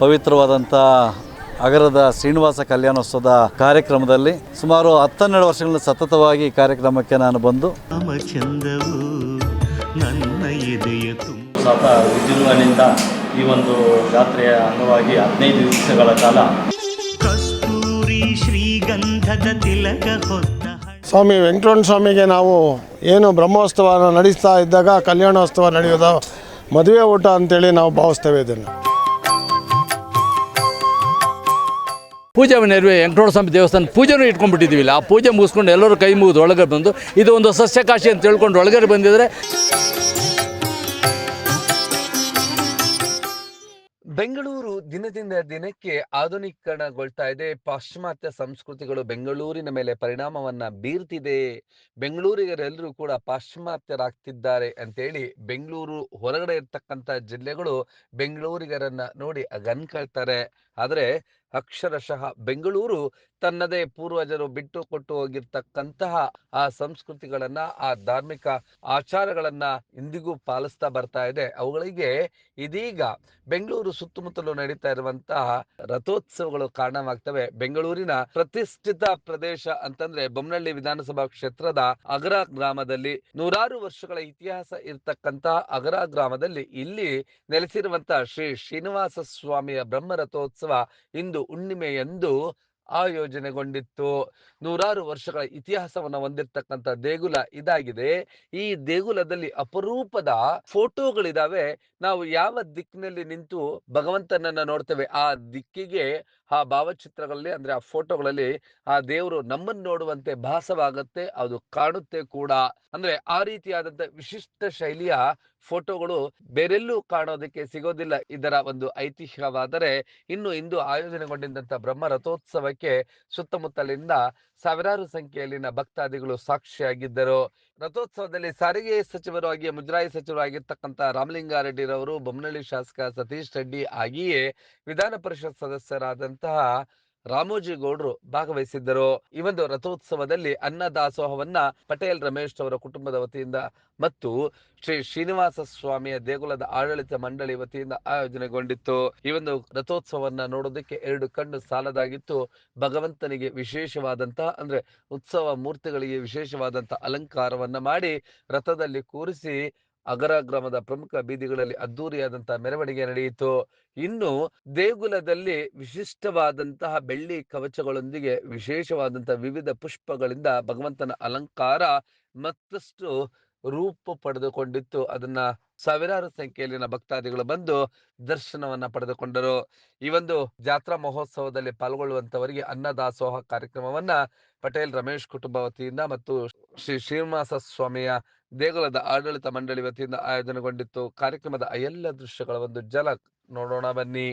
ಪವಿತ್ರವಾದಂಥ ಅಗರದ ಶ್ರೀನಿವಾಸ ಕಲ್ಯಾಣೋತ್ಸವದ ಕಾರ್ಯಕ್ರಮದಲ್ಲಿ ಸುಮಾರು ಹತ್ತೆರಡು ವರ್ಷಗಳಿಂದ ಸತತವಾಗಿ ಈ ಕಾರ್ಯಕ್ರಮಕ್ಕೆ ನಾನು ಬಂದು ಸಾತ ವಿಜೃಂಭಣೆಯಿಂದ ಈ ಒಂದು ಜಾತ್ರೆಯ ಅಂಗವಾಗಿ ಹದಿನೈದು ದಿವಸಗಳ ಕಾಲ ಕಸ್ತೂರಿ ಶ್ರೀಗಂಧದ ತಿಲಕ ಹೊತ್ತ ಸ್ವಾಮಿ ವೆಂಕಟರಮಣ ಸ್ವಾಮಿಗೆ ನಾವು ಏನು ಬ್ರಹ್ಮೋತ್ಸವ ನಡೆಸ್ತಾ ಇದ್ದಾಗ ಕಲ್ಯಾಣೋತ್ಸವ ನಡೆಯೋದು ಮದುವೆ ಊಟ ಅಂತೇಳಿ ನಾವು ಭಾವಿಸ್ತೇವೆ ಇದನ್ನು. ಪೂಜೆ ನೆರವೇ ವೆಂಕಟರಮಣ ಸ್ವಾಮಿ ದೇವಸ್ಥಾನ ಪೂಜೆನೂ ಇಟ್ಕೊಂಡ್ಬಿಟ್ಟಿದ್ದೀವಿ ಆ ಪೂಜೆ ಮುಗಿಸ್ಕೊಂಡು ಎಲ್ಲರೂ ಕೈ ಮುಗಿದು ಒಳಗಡೆ ಬಂದು ಇದು ಒಂದು ಸಸ್ಯಕಾಶಿ ಅಂತ ತಿಳ್ಕೊಂಡು ಒಳಗಡೆ ಬಂದಿದ್ರೆ ಬೆಂಗಳೂರು ದಿನದಿಂದ ದಿನಕ್ಕೆ ಆಧುನೀಕರಣಗೊಳ್ತಾ ಇದೆ. ಪಾಶ್ಚಿಮಾತ್ಯ ಸಂಸ್ಕೃತಿಗಳು ಬೆಂಗಳೂರಿನ ಮೇಲೆ ಪರಿಣಾಮವನ್ನ ಬೀರ್ತಿದೆ. ಬೆಂಗಳೂರಿಗರೆಲ್ಲರೂ ಕೂಡ ಪಾಶ್ಚಿಮಾತ್ಯರಾಗ್ತಿದ್ದಾರೆ ಅಂತೇಳಿ ಬೆಂಗಳೂರು ಹೊರಗಡೆ ಇರ್ತಕ್ಕಂಥ ಜಿಲ್ಲೆಗಳು ಬೆಂಗಳೂರಿಗರನ್ನ ನೋಡಿ ಅಗನ್ಕೊಳ್ತಾರೆ ಆದರೆ ಅಕ್ಷರಶಃ ಬೆಂಗಳೂರು ತನ್ನದೇ ಪೂರ್ವಜರು ಬಿಟ್ಟು ಕೊಟ್ಟು ಹೋಗಿರ್ತಕ್ಕಂತಹ ಆ ಸಂಸ್ಕೃತಿಗಳನ್ನ, ಆ ಧಾರ್ಮಿಕ ಆಚಾರಗಳನ್ನ ಇಂದಿಗೂ ಪಾಲಿಸ್ತಾ ಬರ್ತಾ ಇದೆ. ಅವುಗಳಿಗೆ ಇದೀಗ ಬೆಂಗಳೂರು ಸುತ್ತಮುತ್ತಲು ನಡೀತಾ ಇರುವಂತಹ ರಥೋತ್ಸವಗಳು ಕಾರಣವಾಗ್ತವೆ. ಬೆಂಗಳೂರಿನ ಪ್ರತಿಷ್ಠಿತ ಪ್ರದೇಶ ಅಂತಂದ್ರೆ ಬೊಮ್ಮನಹಳ್ಳಿ ವಿಧಾನಸಭಾ ಕ್ಷೇತ್ರದ ಅಗರ ಗ್ರಾಮದಲ್ಲಿ ನೂರಾರು ವರ್ಷಗಳ ಇತಿಹಾಸ ಇರತಕ್ಕಂತಹ ಅಗರ ಗ್ರಾಮದಲ್ಲಿ ಇಲ್ಲಿ ನೆಲೆಸಿರುವಂತಹ ಶ್ರೀ ಶ್ರೀನಿವಾಸ ಸ್ವಾಮಿಯ ಬ್ರಹ್ಮ ರಥೋತ್ಸವ ಇಂದು ಹುಣ್ಣಿಮೆಯಂದು ಆಯೋಜನೆಗೊಂಡಿತ್ತು. ನೂರಾರು ವರ್ಷಗಳ ಇತಿಹಾಸವನ್ನ ಹೊಂದಿರತಕ್ಕಂತ ದೇಗುಲ ಇದಾಗಿದೆ. ಈ ದೇಗುಲದಲ್ಲಿ ಅಪರೂಪದ ಫೋಟೋಗಳಿದಾವೆ. ನಾವು ಯಾವ ದಿಕ್ಕಿನಲ್ಲಿ ನಿಂತು ಭಗವಂತನನ್ನ ನೋಡ್ತೇವೆ, ಆ ದಿಕ್ಕಿಗೆ ಆ ಭಾವಚಿತ್ರಗಳಲ್ಲಿ ಅಂದ್ರೆ ಆ ಫೋಟೋಗಳಲ್ಲಿ ಆ ದೇವರು ನಮ್ಮನ್ನು ನೋಡುವಂತೆ ಭಾಸವಾಗುತ್ತೆ, ಅದು ಕಾಣುತ್ತೆ ಕೂಡ. ಅಂದ್ರೆ ಆ ರೀತಿಯಾದಂತ ವಿಶಿಷ್ಟ ಶೈಲಿಯ ಫೋಟೋಗಳು ಬೇರೆಲ್ಲೂ ಕಾಣೋದಕ್ಕೆ ಸಿಗೋದಿಲ್ಲ ಇದರ ಒಂದು ಐತಿಹ್ಯವಾದರೆ. ಇನ್ನು ಇಂದು ಆಯೋಜನೆಗೊಂಡಿದ್ದಂತ ಬ್ರಹ್ಮ ರಥೋತ್ಸವಕ್ಕೆ ಸುತ್ತಮುತ್ತಲಿಂದ ಸಾವಿರಾರು ಸಂಖ್ಯೆಯಲ್ಲಿನ ಭಕ್ತಾದಿಗಳು ಸಾಕ್ಷಿಯಾಗಿದ್ದರು. ರಥೋತ್ಸವದಲ್ಲಿ ಸಾರಿಗೆ ಸಚಿವರು ಆಗಿ ಮುಜರಾಯಿ ಸಚಿವರು ಆಗಿರ್ತಕ್ಕಂಥ ರಾಮಲಿಂಗಾರೆಡ್ಡಿರವರು ಬೊಮ್ಮನಹಳ್ಳಿ ಶಾಸಕ ಸತೀಶ್ ರೆಡ್ಡಿ ಆಗಿಯೇ ವಿಧಾನ ಪರಿಷತ್ ಸದಸ್ಯರಾದಂತಹ ರಾಮೋಜಿ ಗೌಡ್ರು ಭಾಗವಹಿಸಿದ್ದರು. ಈ ಒಂದು ರಥೋತ್ಸವದಲ್ಲಿ ಅನ್ನ ದಾಸೋಹವನ್ನ ಪಟೇಲ್ ರಮೇಶ್ ಅವರ ಕುಟುಂಬದ ವತಿಯಿಂದ ಮತ್ತು ಶ್ರೀ ಶ್ರೀನಿವಾಸ ಸ್ವಾಮಿಯ ದೇಗುಲದ ಆಡಳಿತ ಮಂಡಳಿ ವತಿಯಿಂದ ಆಯೋಜನೆಗೊಂಡಿತ್ತು. ಈ ಒಂದು ರಥೋತ್ಸವವನ್ನ ನೋಡೋದಕ್ಕೆ ಎರಡು ಕಣ್ಣು ಸಾಲದಾಗಿತ್ತು. ಭಗವಂತನಿಗೆ ವಿಶೇಷವಾದಂತಹ, ಅಂದ್ರೆ ಉತ್ಸವ ಮೂರ್ತಿಗಳಿಗೆ ವಿಶೇಷವಾದಂತಹ ಅಲಂಕಾರವನ್ನ ಮಾಡಿ ರಥದಲ್ಲಿ ಕೂರಿಸಿ ಅಗರ ಗ್ರಾಮದ ಪ್ರಮುಖ ಬೀದಿಗಳಲ್ಲಿ ಅದ್ದೂರಿಯಾದಂತಹ ಮೆರವಣಿಗೆ ನಡೆಯಿತು. ಇನ್ನು ದೇಗುಲದಲ್ಲಿ ವಿಶಿಷ್ಟವಾದಂತಹ ಬೆಳ್ಳಿ ಕವಚಗಳೊಂದಿಗೆ ವಿಶೇಷವಾದಂತಹ ವಿವಿಧ ಪುಷ್ಪಗಳಿಂದ ಭಗವಂತನ ಅಲಂಕಾರ ಮತ್ತಷ್ಟು ರೂಪ ಪಡೆದುಕೊಂಡಿತ್ತು. ಅದನ್ನ ಸಾವಿರಾರು ಸಂಖ್ಯೆಯಲ್ಲಿನ ಭಕ್ತಾದಿಗಳು ಬಂದು ದರ್ಶನವನ್ನ ಪಡೆದುಕೊಂಡರು. ಈ ಒಂದು ಜಾತ್ರಾ ಮಹೋತ್ಸವದಲ್ಲಿ ಪಾಲ್ಗೊಳ್ಳುವಂತವರಿಗೆ ಅನ್ನದಾಸೋಹ ಕಾರ್ಯಕ್ರಮವನ್ನ ಪಟೇಲ್ ರಮೇಶ್ ಕುಟುಂಬ ವತಿಯಿಂದ ಮತ್ತು ಶ್ರೀ ಶ್ರೀನಿವಾಸ ಸ್ವಾಮಿಯ ದೇಗುಲದ ಆಡಳಿತ ಮಂಡಳಿ ವತಿಯಿಂದ ಆಯೋಜನೆಗೊಂಡಿತ್ತು. ಕಾರ್ಯಕ್ರಮದ ಎಲ್ಲ ದೃಶ್ಯಗಳ ಒಂದು ಜಲಕ್ ನೋಡೋಣ ಬನ್ನಿ.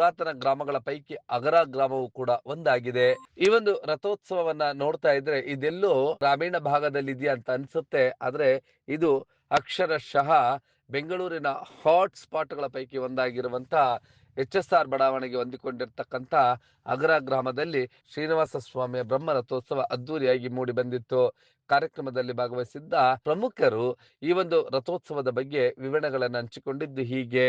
ಪುರಾತನ ಗ್ರಾಮಗಳ ಪೈಕಿ ಅಗರ ಗ್ರಾಮವು ಕೂಡ ಒಂದಾಗಿದೆ. ಈ ಒಂದು ರಥೋತ್ಸವವನ್ನ ನೋಡ್ತಾ ಇದ್ರೆ ಇದೆಲ್ಲೋ ಗ್ರಾಮೀಣ ಭಾಗದಲ್ಲಿ ಇದೆಯಾ ಅಂತ ಅನ್ಸುತ್ತೆ. ಆದ್ರೆ ಇದು ಅಕ್ಷರಶಃ ಬೆಂಗಳೂರಿನ ಹಾಟ್ ಸ್ಪಾಟ್ಗಳ ಪೈಕಿ ಒಂದಾಗಿರುವಂತ ಎಚ್ ಎಸ್ ಆರ್ ಬಡಾವಣೆಗೆ ಹೊಂದಿಕೊಂಡಿರ್ತಕ್ಕಂಥ ಅಗ್ರ ಗ್ರಾಮದಲ್ಲಿ ಶ್ರೀನಿವಾಸ ಸ್ವಾಮಿಯ ಬ್ರಹ್ಮ ರಥೋತ್ಸವ ಅದ್ದೂರಿಯಾಗಿ ಮೂಡಿ ಬಂದಿತ್ತು. ಕಾರ್ಯಕ್ರಮದಲ್ಲಿ ಭಾಗವಹಿಸಿದ್ದ ಪ್ರಮುಖರು ಈ ಒಂದು ರಥೋತ್ಸವದ ಬಗ್ಗೆ ವಿವರಣೆಗಳನ್ನು ಹಂಚಿಕೊಂಡಿದ್ದು ಹೀಗೆ.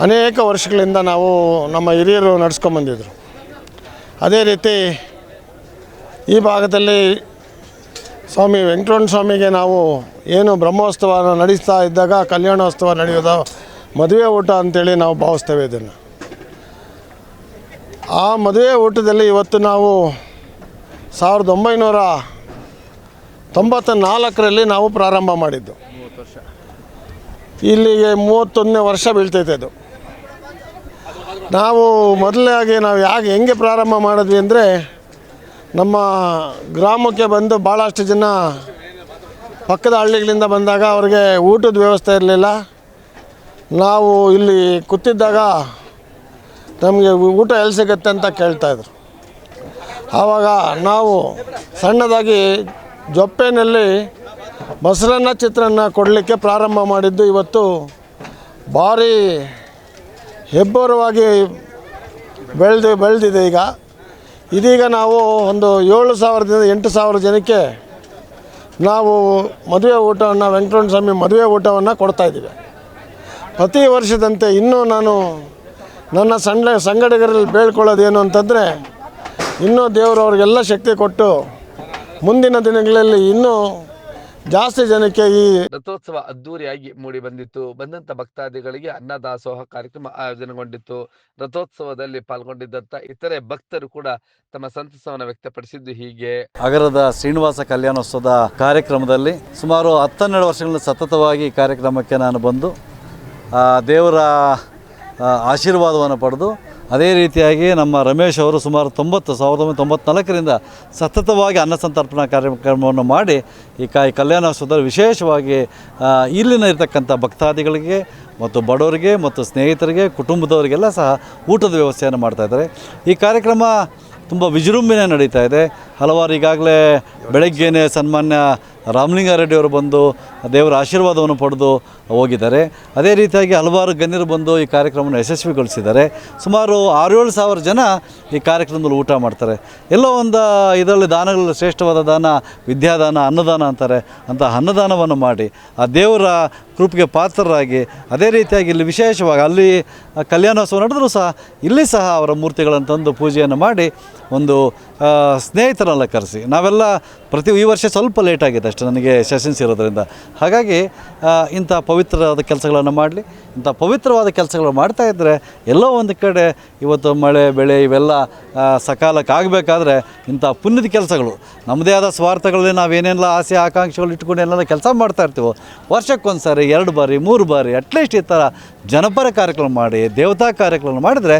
ಅನೇಕ ವರ್ಷಗಳಿಂದ ನಾವು ನಮ್ಮ ಹಿರಿಯರು ನಡೆಸ್ಕೊಂಬಂದಿದ್ರು ಅದೇ ರೀತಿ ಈ ಭಾಗದಲ್ಲಿ ಸ್ವಾಮಿ ವೆಂಕಟರಮಣ ಸ್ವಾಮಿಗೆ ನಾವು ಏನು ಬ್ರಹ್ಮೋತ್ಸವ ನಡೆಸ್ತಾ ಇದ್ದಾಗ, ಕಲ್ಯಾಣೋತ್ಸವ ನಡೆಯೋದು ಮದುವೆ ಊಟ ಅಂತೇಳಿ ನಾವು ಭಾವಿಸ್ತೇವೆ ಇದನ್ನು. ಆ ಮದುವೆ ಊಟದಲ್ಲಿ ಇವತ್ತು ನಾವು ಸಾವಿರದ ಒಂಬೈನೂರ ತೊಂಬತ್ತ ನಾಲ್ಕರಲ್ಲಿ ನಾವು ಪ್ರಾರಂಭ ಮಾಡಿದ್ದು. ಇಲ್ಲಿಗೆ ಮೂವತ್ತೊಂದನೇ ವರ್ಷ ಬೀಳ್ತೈತೆ ಅದು. ನಾವು ಮೊದಲಾಗಿ ನಾವು ಯಾಕೆ ಹೆಂಗೆ ಪ್ರಾರಂಭ ಮಾಡಿದ್ವಿ ಅಂದರೆ ನಮ್ಮ ಗ್ರಾಮಕ್ಕೆ ಬಂದು ಭಾಳಷ್ಟು ಜನ ಪಕ್ಕದ ಹಳ್ಳಿಗಳಿಂದ ಬಂದಾಗ ಅವ್ರಿಗೆ ಊಟದ ವ್ಯವಸ್ಥೆ ಇರಲಿಲ್ಲ. ನಾವು ಇಲ್ಲಿ ಕೂತಿದ್ದಾಗ ನಮಗೆ ಊಟ ಎಲ್ಲಿ ಸಿಗುತ್ತೆ ಅಂತ ಕೇಳ್ತಾಯಿದ್ರು ಆವಾಗ ನಾವು ಸಣ್ಣದಾಗಿ ಜೊಪ್ಪೆನಲ್ಲಿ ಮೊಸರನ್ನ ಚಿತ್ರಾನ್ನ ಕೊಡಲಿಕ್ಕೆ ಪ್ರಾರಂಭ ಮಾಡಿದ್ದು. ಇವತ್ತು ಭಾರಿ ಹೆಬ್ಬರವಾಗಿ ಬೆಳೆದು ಬೆಳೆದಿದೆ ಈಗ. ಇದೀಗ ನಾವು ಒಂದು ಏಳು ಸಾವಿರದಿಂದ ಎಂಟು ಸಾವಿರ ಜನಕ್ಕೆ ನಾವು ಮದುವೆ ಊಟವನ್ನು, ವೆಂಕಟರಮಣ ಸ್ವಾಮಿ ಮದುವೆ ಊಟವನ್ನು ಕೊಡ್ತಾಯಿದ್ದೀವಿ ಪ್ರತಿ ವರ್ಷದಂತೆ ಇನ್ನೂ ನಾನು ನನ್ನ ಸಣ್ಣ ಸಂಗಡಿಗರಲ್ಲಿ ಬೇಳ್ಕೊಳ್ಳೋದೇನು ಅಂತಂದರೆ, ಇನ್ನೂ ದೇವರು ಅವ್ರಿಗೆಲ್ಲ ಶಕ್ತಿ ಕೊಟ್ಟು ಮುಂದಿನ ದಿನಗಳಲ್ಲಿ ಇನ್ನೂ ಜಾಸ್ತಿ ಜನಕ್ಕೆ ಈ ರಥೋತ್ಸವ ಅದ್ದೂರಿಯಾಗಿ ಮೂಡಿ ಬಂದಿತ್ತು. ಬಂದಂತ ಭಕ್ತಾದಿಗಳಿಗೆ ಅನ್ನದಾಸೋಹ ಕಾರ್ಯಕ್ರಮ ಆಯೋಜನೆಗೊಂಡಿತ್ತು. ರಥೋತ್ಸವದಲ್ಲಿ ಪಾಲ್ಗೊಂಡಿದ್ದಂತ ಇತರೆ ಭಕ್ತರು ಕೂಡ ತಮ್ಮ ಸಂತಸವನ್ನು ವ್ಯಕ್ತಪಡಿಸಿದ್ದು ಹೀಗೆ. ಅಗರದ ಶ್ರೀನಿವಾಸ ಕಲ್ಯಾಣೋತ್ಸವದ ಕಾರ್ಯಕ್ರಮದಲ್ಲಿ ಸುಮಾರು ಹತ್ತೆರಡು ವರ್ಷಗಳಿಂದ ಸತತವಾಗಿ ಈ ಕಾರ್ಯಕ್ರಮಕ್ಕೆ ನಾನು ಬಂದು ಆ, ದೇವರ ಆಶೀರ್ವಾದವನ್ನು ಪಡೆದು ಅದೇ ರೀತಿಯಾಗಿ ನಮ್ಮ ರಮೇಶ್ ಅವರು ಸುಮಾರು ತೊಂಬತ್ತು, ಸಾವಿರದ ಒಂಬೈನೂರ ತೊಂಬತ್ನಾಲ್ಕರಿಂದ ಸತತವಾಗಿ ಅನ್ನ ಸಂತರ್ಪಣಾ ಕಾರ್ಯಕ್ರಮವನ್ನು ಮಾಡಿ ಈ ಕಾಯಿ ಕಲ್ಯಾಣೋತ್ಸವದಲ್ಲಿ ವಿಶೇಷವಾಗಿ ಇಲ್ಲಿನ ಇರತಕ್ಕಂಥ ಭಕ್ತಾದಿಗಳಿಗೆ ಮತ್ತು ಬಡವರಿಗೆ ಮತ್ತು ಸ್ನೇಹಿತರಿಗೆ, ಕುಟುಂಬದವರಿಗೆಲ್ಲ ಸಹ ಊಟದ ವ್ಯವಸ್ಥೆಯನ್ನು ಮಾಡ್ತಾಯಿದ್ದಾರೆ ಈ ಕಾರ್ಯಕ್ರಮ ತುಂಬ ವಿಜೃಂಭಣೆ ನಡೀತಾ ಇದೆ. ಹಲವಾರು ಈಗಾಗಲೇ ಬೆಳಗ್ಗೆನೇ ಸನ್ಮಾನ್ಯ ರಾಮಲಿಂಗಾರೆಡ್ಡಿ ಅವರು ಬಂದು ದೇವರ ಆಶೀರ್ವಾದವನ್ನು ಪಡೆದು ಹೋಗಿದ್ದಾರೆ. ಅದೇ ರೀತಿಯಾಗಿ ಹಲವಾರು ಗಣ್ಯರು ಬಂದು ಈ ಕಾರ್ಯಕ್ರಮವನ್ನು ಯಶಸ್ವಿಗೊಳಿಸಿದ್ದಾರೆ. ಸುಮಾರು ಆರು ಏಳು ಸಾವಿರ ಜನ ಈ ಕಾರ್ಯಕ್ರಮದಲ್ಲಿ ಊಟ ಮಾಡ್ತಾರೆ. ಎಲ್ಲೋ ಒಂದು ಇದರಲ್ಲಿ ದಾನಗಳಲ್ಲಿ ಶ್ರೇಷ್ಠವಾದ ದಾನ ವಿದ್ಯಾದಾನ, ಅನ್ನದಾನ ಅಂತಾರೆ. ಅಂತ ಅನ್ನದಾನವನ್ನು ಮಾಡಿ ಆ ದೇವರ ಕೃಪೆಗೆ ಪಾತ್ರರಾಗಿ ಅದೇ ರೀತಿಯಾಗಿ ಇಲ್ಲಿ ವಿಶೇಷವಾಗಿ ಅಲ್ಲಿ ಕಲ್ಯಾಣೋತ್ಸವ ನಡೆದರೂ ಸಹ ಇಲ್ಲಿ ಸಹ ಅವರ ಮೂರ್ತಿಗಳನ್ನು ತಂದು ಪೂಜೆಯನ್ನು ಮಾಡಿ ಒಂದು ಸ್ನೇಹಿತರೆಲ್ಲ ಕರೆಸಿ. ನಾವೆಲ್ಲ ಪ್ರತಿ ಈ ವರ್ಷ ಸ್ವಲ್ಪ ಲೇಟ್ ಆಗಿದೆ ಅಷ್ಟೇ, ನನಗೆ ಸೆಷನ್ಸ್ ಇರೋದರಿಂದ. ಹಾಗಾಗಿ ಇಂಥ ಪವಿತ್ರವಾದ ಕೆಲಸಗಳನ್ನು ಮಾಡಲಿ. ಇಂಥ ಪವಿತ್ರವಾದ ಕೆಲಸಗಳು ಮಾಡ್ತಾ ಇದ್ದರೆ ಎಲ್ಲೋ ಒಂದು ಕಡೆ ಇವತ್ತು ಮಳೆ, ಬೆಳೆ ಇವೆಲ್ಲ ಸಕಾಲಕ್ಕೆ ಆಗಬೇಕಾದ್ರೆ ಇಂಥ ಪುಣ್ಯದ ಕೆಲಸಗಳು. ನಮ್ಮದೇ ಆದ ಸ್ವಾರ್ಥಗಳಲ್ಲಿ ನಾವೇನೆಲ್ಲ ಆಸೆ, ಆಕಾಂಕ್ಷೆಗಳು ಇಟ್ಕೊಂಡು ಏನೆಲ್ಲ ಕೆಲಸ ಮಾಡ್ತಾ ಇರ್ತೀವೋ ವರ್ಷಕ್ಕೊಂದು ಸಾರಿ ಎರಡು ಬಾರಿ, ಮೂರು ಬಾರಿ ಅಟ್ಲೀಸ್ಟ್ ಈ ಥರ ಜನಪರ ಕಾರ್ಯಕ್ರಮ ಮಾಡಿ, ದೇವತಾ ಕಾರ್ಯಕ್ರಮ ಮಾಡಿದರೆ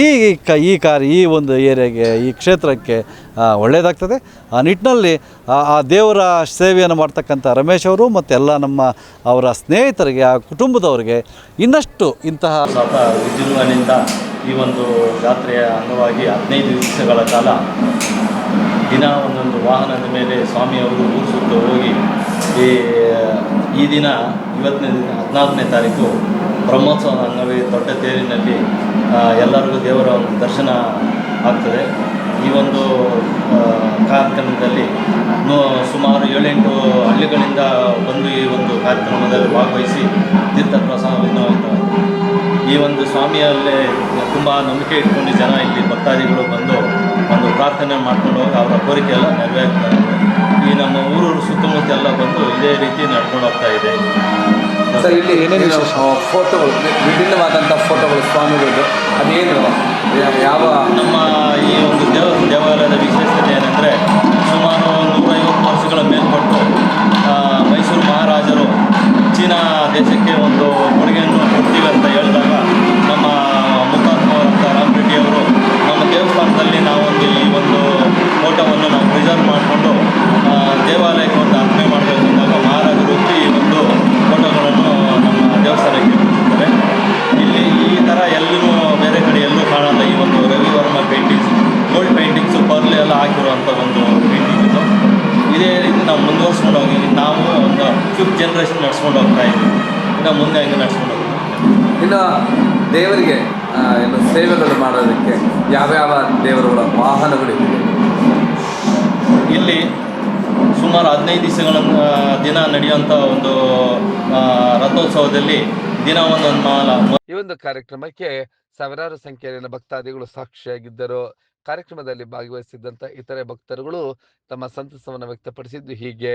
ಈ ಕ, ಈ ಕಾರ್ಯ, ಈ ಒಂದು ಏರಿಯಾಗೆ, ಈ ಕ್ಷೇತ್ರಕ್ಕೆ ಆ, ಒಳ್ಳೆಯದಾಗ್ತದೆ ಆ ನಿಟ್ಟಿನಲ್ಲಿ ಆ ದೇವರ ಸೇವೆಯನ್ನು ಮಾಡ್ತಕ್ಕಂಥ ರಮೇಶ್ ಅವರು ಮತ್ತು ಎಲ್ಲ ನಮ್ಮ ಅವರ ಸ್ನೇಹಿತರಿಗೆ ಆ ಕುಟುಂಬದವರಿಗೆ ಇನ್ನಷ್ಟು ಇಂತಹ ವಿಜೃಂಭಣೆಯಿಂದ ಈ ಒಂದು ಜಾತ್ರೆಯ ಅಂಗವಾಗಿ ಹದಿನೈದು ದಿವಸಗಳ ಕಾಲ ದಿನ ಒಂದೊಂದು ವಾಹನದ ಮೇಲೆ ಸ್ವಾಮಿಯವರು ಊರು ಸುತ್ತ ಹೋಗಿ ಈ ಈ ದಿನ ಇವತ್ತನೇ ದಿನ ಹದಿನಾಲ್ಕನೇ ತಾರೀಕು ಬ್ರಹ್ಮೋತ್ಸವದ ಅಂಗವೇ ದೊಡ್ಡ ತೇರಿನಲ್ಲಿ ಎಲ್ಲರಿಗೂ ದೇವರ ಒಂದು ದರ್ಶನ ಆಗ್ತದೆ. ಈ ಒಂದು ಕಾರ್ಯಕ್ರಮದಲ್ಲಿ ಸುಮಾರು ಏಳೆಂಟು ಹಳ್ಳಿಗಳಿಂದ ಬಂದು ಈ ಒಂದು ಕಾರ್ಯಕ್ರಮದಲ್ಲಿ ಭಾಗವಹಿಸಿ ತೀರ್ಥ ಪ್ರಸಾದವನ್ನು ಈ ಒಂದು ಸ್ವಾಮಿಯಲ್ಲೇ ತುಂಬ ನಂಬಿಕೆ ಇಟ್ಕೊಂಡು ಜನ ಇಲ್ಲಿ ಭಕ್ತಾದಿಗಳು ಬಂದು ಒಂದು ಪ್ರಾರ್ಥನೆ ಮಾಡ್ಕೊಂಡು ಹೋಗಿ ಅವರ ಕೋರಿಕೆ ಎಲ್ಲ ನೆರವೇರ್ತಾರೆ. ಈ ನಮ್ಮ ಊರೂರು ಸುತ್ತಮುತ್ತ ಎಲ್ಲ ಬಂದು ಇದೇ ರೀತಿ ನಡ್ಕೊಂಡು ಹೋಗ್ತಾ ಇದೆ. ಸರ್, ಇಲ್ಲಿ ಏನೇನು ಫೋಟೋಗಳು ವಿಭಿನ್ನವಾದಂಥ ಫೋಟೋಗಳು ಸ್ವಾಮಿಗಳದ್ದು ಅದೇನು ಯಾವ ನಮ್ಮ ಈ ಒಂದು ದೇವ ದೇವಾಲಯದ ವಿಶೇಷತೆ ಏನಂದರೆ ಸುಮಾರು ನೂರೈವತ್ತು ವರ್ಷಗಳ ಮೇಲ್ಪಟ್ಟು ಮೈಸೂರು ಮಹಾರಾಜರು ಚೀನಾ ದೇಶಕ್ಕೆ ಒಂದು ಕೊಡುಗೆಯನ್ನು ಕೊಡ್ತೀವಿ ಅಂತ ಹೇಳಿದಾಗ ದೇವರುಗಳ ವಾಹನಗಳಿವೆ. ಇಲ್ಲಿ ಸುಮಾರು ಹದಿನೈದು ದಿವಸಗಳ ದಿನ ನಡೆಯುವಂಥ ಒಂದು ರಥೋತ್ಸವದಲ್ಲಿ ದಿನ ಒಂದೊಂದು ಮಾಲ ಈ ಒಂದು ಕಾರ್ಯಕ್ರಮಕ್ಕೆ ಸಾವಿರಾರು ಸಂಖ್ಯೆಯ ಭಕ್ತಾದಿಗಳು ಸಾಕ್ಷಿಯಾಗಿದ್ದರು. ಕಾರ್ಯಕ್ರಮದಲ್ಲಿ ಭಾಗವಹಿಸಿದ್ದಂತ ಇತರೆ ಭಕ್ತರುಗಳು ತಮ್ಮ ಸಂತಸವನ್ನು ವ್ಯಕ್ತಪಡಿಸಿದ್ದು ಹೀಗೆ.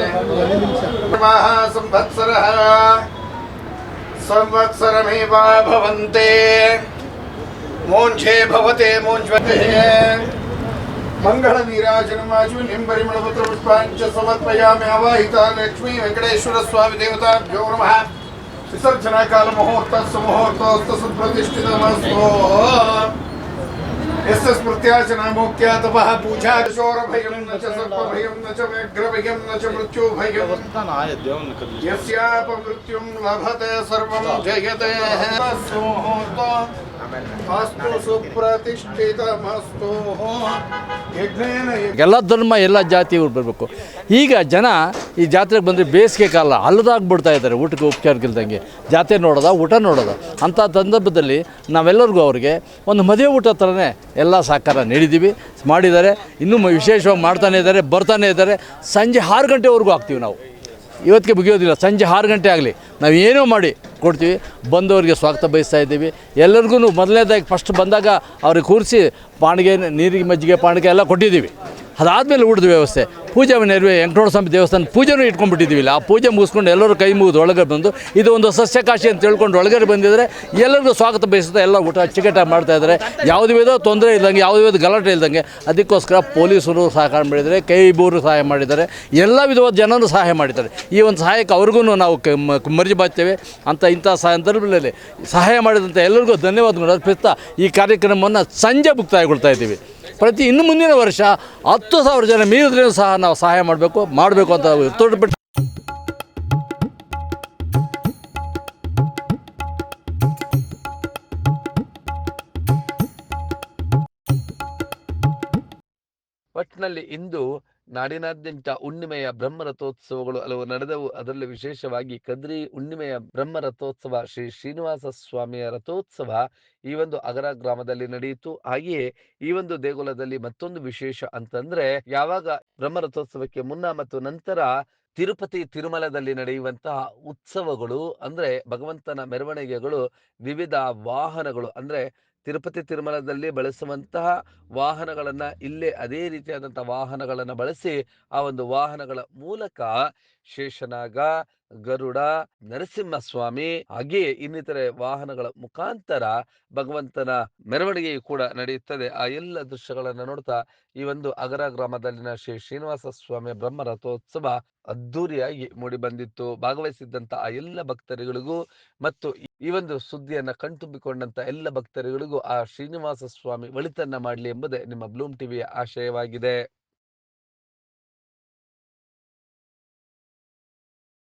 సంవత్సరः సంవత్సరమేవా భవంతే? మోంఛే భవతే మోంఛే మంగళ నీరాజనమాజులిం పరిమళపత్ర పుష్పాంచ సమర్పయామి అవాహిత లక్ష్మీ వెంకటేశ్వర స్వామి దేవతాభ్యో నమ. విసర్జన కాల ముహూర్త यस्य स्मृत्या च नामोक्त्या तपः पूजा शोरभयं न च सर्पभयं न च व्यग्रभयं न च मृत्युभयं यस्यापमृत्युं लभते सर्वं जयते। अस्तु ಎಲ್ಲ ಧರ್ಮ, ಎಲ್ಲ ಜಾತಿಯವರು ಬರಬೇಕು. ಈಗ ಜನ ಈ ಜಾತ್ರೆಗೆ ಬಂದರೆ ಬೇಸಿಗೆ ಕಾಲ ಅಲ್ಲದಾಗ್ಬಿಡ್ತಾ ಇದ್ದಾರೆ. ಊಟಕ್ಕೆ ಉಪಚಾರಕ್ಕಿಲ್ದಂಗೆ ಜಾತ್ರೆ ನೋಡೋದ, ಊಟ ನೋಡೋದ. ಅಂಥ ಸಂದರ್ಭದಲ್ಲಿ ನಾವೆಲ್ಲರಿಗೂ ಅವ್ರಿಗೆ ಒಂದು ಮದುವೆ ಊಟ ಥರನೇ ಎಲ್ಲ ಸಹಕಾರ ನೀಡಿದ್ದೀವಿ. ಮಾಡಿದ್ದಾರೆ. ಇನ್ನೂ ವಿಶೇಷವಾಗಿ ಮಾಡ್ತಾನೆ ಇದ್ದಾರೆ, ಬರ್ತಾನೆ ಇದ್ದಾರೆ. ಸಂಜೆ ಆರು ಗಂಟೆವರೆಗೂ ಆಗ್ತೀವಿ ನಾವು. ಇವತ್ತಿಗೆ ಮುಗಿಯೋದಿಲ್ಲ. ಸಂಜೆ ಆರು ಗಂಟೆ ಆಗಲಿ. ನಾವು ಏನೋ ಮಾಡಿ ಕೊಡ್ತೀವಿ. ಬಂದವರಿಗೆ ಸ್ವಾಗತ ಬಯಸ್ತಾ ಇದ್ದೀವಿ. ಎಲ್ಲರಿಗೂ ಮೊದಲನೇದಾಗಿ ಫಸ್ಟ್ ಬಂದಾಗ ಅವ್ರಿಗೆ ಕೂರಿಸಿ, ಪಾಣಿಗೆ, ನೀರಿಗೆ ಮಜ್ಜಿಗೆ, ಪಾಣಿಗೆ ಎಲ್ಲ ಕೊಟ್ಟಿದ್ದೀವಿ. ಅದಾದಮೇಲೆ ಊಟದ ವ್ಯವಸ್ಥೆ. ಪೂಜೆ ನೆರವೇ ವೆಂಕಟೋಣ ಸ್ವಾಮಿ ದೇವಸ್ಥಾನ ಪೂಜೆನೂ ಇಟ್ಕೊಂಡ್ಬಿಟ್ಟಿದ್ದೀವಿ ಇಲ್ಲ. ಆ ಪೂಜೆ ಮುಗಿಸ್ಕೊಂಡು ಎಲ್ಲರೂ ಕೈ ಮುಗಿದು ಒಳಗಡೆ ಬಂದು, ಇದು ಒಂದು ಸಸ್ಯಕಾಶಿ ಅಂತ ತಿಳ್ಕೊಂಡು ಒಳಗಡೆ ಬಂದಿದ್ದಾರೆ ಎಲ್ಲರಿಗೂ ಸ್ವಾಗತ ಬಯಸುತ್ತಾ ಎಲ್ಲ ಊಟ ಅಚ್ಚುಕಟ್ಟಾಗಿ ಮಾಡ್ತಾ ಇದ್ದಾರೆ. ಯಾವುದೇ ವಿಧ ತೊಂದರೆ ಇಲ್ದಂಗೆ, ಯಾವುದೇ ವಿಧ ಗಲಾಟೆ ಇಲ್ದಂಗೆ ಅದಕ್ಕೋಸ್ಕರ ಪೊಲೀಸರು ಸಹಕಾರ ಮಾಡಿದರೆ ಕೈ ಬೂರು ಸಹಾಯ ಮಾಡಿದ್ದಾರೆ, ಎಲ್ಲ ವಿಧವಾದ ಜನರು ಸಹಾಯ ಮಾಡಿದ್ದಾರೆ. ಈ ಒಂದು ಸಹಾಯಕ್ಕೆ ಅವ್ರಿಗೂ ನಾವು ಮರ್ಜಿ ಬಾಚ್ತೇವೆ ಅಂತ ಇಂಥ ಸಂದರ್ಭದಲ್ಲಿ ಸಹಾಯ ಮಾಡಿದಂಥ ಎಲ್ಲರಿಗೂ ಧನ್ಯವಾದಗಳು ಅರ್ಪಿಸ್ತಾ ಈ ಕಾರ್ಯಕ್ರಮವನ್ನು ಸಂಜೆ ಮುಕ್ತಾಯಗೊಳ್ತಾ ಇದ್ದೀವಿ. ಪ್ರತಿ ಇನ್ನು ಮುಂದಿನ ವರ್ಷ ಹತ್ತು ಸಾವಿರ ಜನ ಮೀರಿದ್ರೂ ಸಹ ನಾವು ಸಹಾಯ ಮಾಡಬೇಕು ಮಾಡಬೇಕು ಅಂತ ತೋಟಪಟ್ಟು ಒಟ್ಟಿನಲ್ಲಿ ಇಂದು ನಾಡಿನಾದ್ಯಂತ ಹುಣ್ಣಿಮೆಯ ಬ್ರಹ್ಮ ರಥೋತ್ಸವಗಳು ಹಲವು ನಡೆದವು. ಅದರಲ್ಲಿ ವಿಶೇಷವಾಗಿ ಕದ್ರಿ ಹುಣ್ಣಿಮೆಯ ಬ್ರಹ್ಮ ರಥೋತ್ಸವ ಶ್ರೀ ಶ್ರೀನಿವಾಸ ಸ್ವಾಮಿಯ ರಥೋತ್ಸವ ಈ ಒಂದು ಅಗರ ಗ್ರಾಮದಲ್ಲಿ ನಡೆಯಿತು. ಹಾಗೆಯೇ ಈ ಒಂದು ದೇಗುಲದಲ್ಲಿ ಮತ್ತೊಂದು ವಿಶೇಷ ಅಂತಂದ್ರೆ ಯಾವಾಗ ಬ್ರಹ್ಮ ರಥೋತ್ಸವಕ್ಕೆ ಮುನ್ನ ಮತ್ತು ನಂತರ ತಿರುಪತಿ ತಿರುಮಲದಲ್ಲಿ ನಡೆಯುವಂತಹ ಉತ್ಸವಗಳು ಅಂದ್ರೆ ಭಗವಂತನ ಮೆರವಣಿಗೆಗಳು, ವಿವಿಧ ವಾಹನಗಳು ಅಂದ್ರೆ ತಿರುಪತಿ ತಿರುಮಲದಲ್ಲಿ ಬಳಸುವಂತಹ ವಾಹನಗಳನ್ನು ಇಲ್ಲೇ ಅದೇ ರೀತಿಯಾದಂಥ ವಾಹನಗಳನ್ನು ಬಳಸಿ ಆ ಒಂದು ವಾಹನಗಳ ಮೂಲಕ ಶೇಷನಾಗ ಗರುಡ, ನರಸಿಂಹಸ್ವಾಮಿ, ಹಾಗೆಯೇ ಇನ್ನಿತರೆ ವಾಹನಗಳ ಮುಖಾಂತರ ಭಗವಂತನ ಮೆರವಣಿಗೆಯು ಕೂಡ ನಡೆಯುತ್ತದೆ. ಆ ಎಲ್ಲ ದೃಶ್ಯಗಳನ್ನು ನೋಡ್ತಾ ಈ ಒಂದು ಅಗರ ಗ್ರಾಮದಲ್ಲಿನ ಶ್ರೀ ಶ್ರೀನಿವಾಸ ಸ್ವಾಮಿ ಬ್ರಹ್ಮ ರಥೋತ್ಸವ ಅದ್ದೂರಿಯಾಗಿ ಮೂಡಿ ಬಂದಿತ್ತು. ಆ ಎಲ್ಲ ಭಕ್ತರುಗಳಿಗೂ ಮತ್ತು ಈ ಒಂದು ಸುದ್ದಿಯನ್ನ ಕಣ್ತುಂಬಿಕೊಂಡಂತ ಎಲ್ಲ ಭಕ್ತರುಗಳಿಗೂ ಆ ಶ್ರೀನಿವಾಸ ಸ್ವಾಮಿ ಒಳಿತನ್ನ ಮಾಡಲಿ ಎಂಬುದೇ ನಿಮ್ಮ ಬ್ಲೂಮ್ ಟಿವಿಯ ಆಶಯವಾಗಿದೆ.